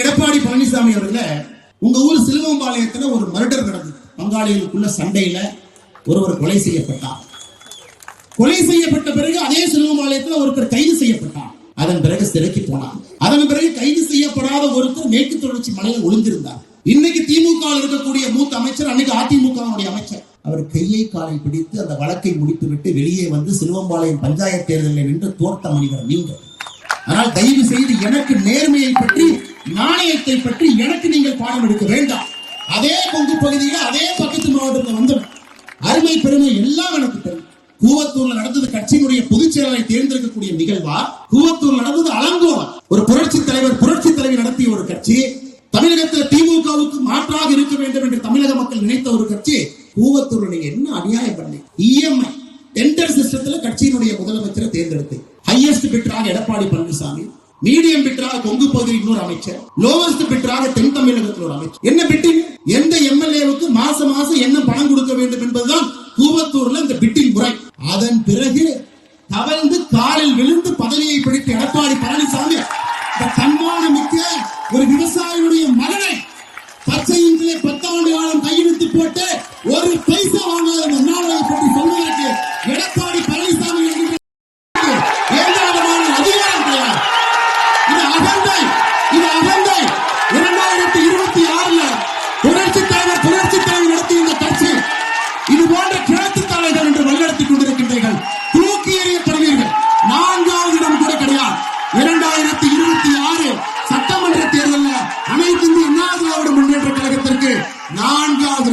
எடப்பாடி பழனிசாமி அவர்கள உங்க ஊர் சிலுவம்பாளையத்துல ஒரு மர்டர் நடந்தது. பங்காளிகளுக்குள்ள சண்டையில ஒருவர் கொலை செய்யப்பட்டார். கொலை செய்யப்பட்ட பிறகு அதே சிலுவம்பாளையத்துல ஒருத்தர் கைது செய்யப்பட்டார். அதன் பிறகு சிறைக்கு போனார். அதன் பிறகு கைது செய்யப்படாத ஒருத்தர் மேற்கு தொடர்ச்சி மலையில் ஒளிந்திருந்தார். இன்னைக்கு திமுக இருக்கக்கூடிய மூத்த அமைச்சர் அன்னைக்கு அதிமுக அமைச்சர். அவர் கையை காலை பிடித்து அந்த வழக்கை முடித்துவிட்டு வெளியே வந்து சிலுவம்பாளையம் பஞ்சாயத்து தேர்தலில் நின்று தோர்த்த மனிதர் நீங்கள். ஆனால் தயவு செய்து எனக்கு நேர்மையை பற்றி நாணயத்தை பற்றி எனக்கு நீங்கள் பாடம் எடுக்க வேண்டாம். அதே கொங்கு பகுதியில அதே பக்கத்து மாவட்டத்தில் வந்தவன். அருமை பெருமை எல்லாம் எனக்கு தெரியும். கூவத்தூர்ல நடந்தது கட்சியினுடைய பொதுச் செயலரை தேர்ந்தெடுக்கக்கூடிய நிகழ்வா? கூவத்தூர்ல நடந்தது அலங்கோலம் ஒரு புரட்சி தலைவர் புரட்சி தலைவர் நடத்திய ஒரு கட்சி. தமிழகத்தில் திமுகவுக்கு மாற்றாக இருக்க வேண்டும் என்று தமிழக மக்கள் நினைத்த ஒரு கட்சி. கூவத்தூர்ல நீங்க என்ன அநியாயம் பண்ணி இஎம்ஐ டெண்டர் சிஸ்டத்துல கட்சியினுடைய முதலமைச்சரை தேர்ந்தெடுத்து ஹையஸ்ட் பிட்டராக எடப்பாடி பழனிசாமி. மீடியம் பிட்டராக கொங்கு பகுதியில் இன்னொரு அமைச்சர். லோவஸ்ட் பிட்டராக தென் தமிழகத்தில் ஒரு அமைச்சர். என்ன பிட்டிங்? எந்த எம்எல்ஏவுக்கு மாசம் மாசம் என்ன பணம் கொடுக்க வேண்டும் என்பதுதான் கூவத்தூர்ல இந்த பிட்டிங் முறை. அதன் பிறகு தவழ்ந்து காலில் விழுந்து பதவியை பிடித்த எடப்பாடி பழனிசாமி தன்மான மிக்க ஒரு விவசாயியுடைய மகனை பச்சையின்களே பத்தாண்டு காலம் கையெழுத்து போட்டு நான்காவது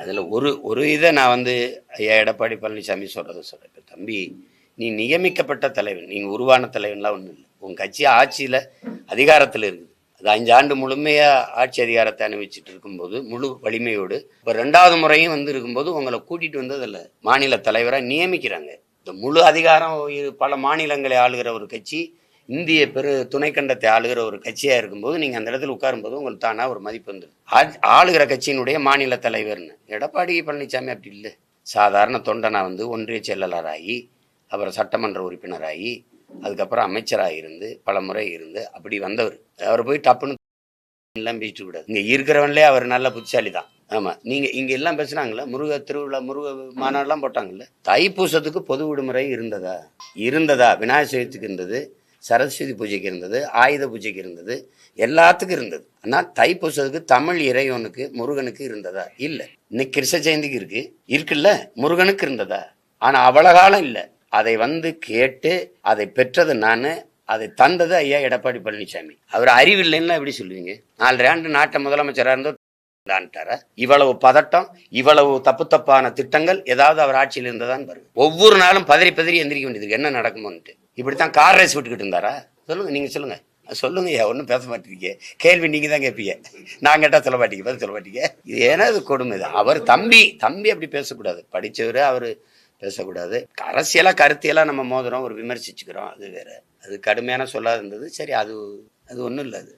அதில் ஒரு ஒரு இதை நான் வந்து ஐயா எடப்பாடி பழனிசாமி சொல்கிறத சொல்கிறேன் தம்பி நீ நியமிக்கப்பட்ட தலைவன் நீங்கள் உருவான தலைவன்லாம் ஒன்றும் இல்லை. உன் கட்சி ஆட்சியில் அதிகாரத்தில் இருக்குது. அது அஞ்சு ஆண்டு முழுமையாக ஆட்சி அதிகாரத்தை அனுபவிச்சுட்டு இருக்கும்போது முழு வலிமையோடு இப்போ ரெண்டாவது முறையும் வந்து இருக்கும்போது உங்களை கூட்டிகிட்டு வந்து அதில் மாநில தலைவராக நியமிக்கிறாங்க. இந்த முழு அதிகாரம் பல மாநிலங்களை ஆளுகிற ஒரு கட்சி இந்திய பெரு துணைக்கண்டத்தை ஆளுகிற ஒரு கட்சியாக இருக்கும்போது நீங்கள் அந்த இடத்துல உட்காரும்போது உங்களுக்கு தானாக ஒரு மதிப்பு வந்துடும். ஆ- ஆளுகிற கட்சியினுடைய மாநில தலைவர்னு. எடப்பாடி பழனிசாமி அப்படி இல்லை. சாதாரண தொண்டனா வந்து ஒன்றிய செயலாளராகி அப்புறம் சட்டமன்ற உறுப்பினராகி அதுக்கப்புறம் அமைச்சராக இருந்து பல முறை இருந்து அப்படி வந்தவர். அவர் போய் டப்புன்னு எல்லாம் பேசிட்டு கூடாது இங்கே இருக்கிறவன்லே அவர் நல்ல புத்திசாலி தான் ஆமாம் நீங்கள் இங்கே எல்லாம் பேசுனாங்கல்ல? முருக திருவிழா முருக மாநாடுலாம் போட்டாங்கல்ல? தைப்பூசத்துக்கு பொது விடுமுறை இருந்ததா? இருந்ததா? விநாயகர் சதுர்த்திக்கு இருந்தது. சரஸ்வதி பூஜைக்கு இருந்தது ஆயுத பூஜைக்கு இருந்தது எல்லாத்துக்கும் இருந்தது. ஆனால் தைப்பூசத்துக்கு தமிழ் இறைவனுக்கு முருகனுக்கு இருந்ததா? இல்லை. இன்னைக்கு கிருஷ்ண ஜெயந்திக்கு இருக்கு. இருக்குல்ல? முருகனுக்கு இருந்ததா? ஆனால் அவ்வளோ காலம் இல்லை. அதை வந்து கேட்டு அதை பெற்றது நான் அதை தந்தது ஐயா எடப்பாடி பழனிசாமி. அவர் அறிவில்லைன்னா எப்படி சொல்லுவீங்க? நாலு ஆண்டு நாட்டை முதலமைச்சராக இருந்தோ இவ்வளவு பதட்டம் இவ்வளவு தப்பு தப்பான திட்டங்கள் ஏதாவது அவர் ஆட்சியில் இருந்ததான்னு பாருங்க. ஒவ்வொரு நாளும் பதறி பதறி எந்திரிக்க வேண்டியது. என்ன நடக்குமோன்ட்டு இப்படித்தான் கார் ரேஸ் விட்டுக்கிட்டு இருந்தாரா? சொல்லுங்க நீங்க சொல்லுங்க. சொல்லுங்கய்யா ஒன்றும் பேச மாட்டீங்க கேள்வி நீங்க தான் கேட்பீங்க. நான் கேட்டால் சொல்ல மாட்டீங்க பதில் சொல்ல மாட்டீங்க. இது ஏன்னா இது கொடுமை தான் அவர் தம்பி தம்பி அப்படி பேசக்கூடாது. படித்தவர் அவர் பேசக்கூடாது. அரசியலாக கருத்தியெல்லாம் நம்ம மோதுறோம் ஒரு விமர்சிச்சுக்கிறோம். அது வேற. அது கடுமையான சொல்லாது இருந்தது சரி அது அது ஒன்றும் இல்லை அது.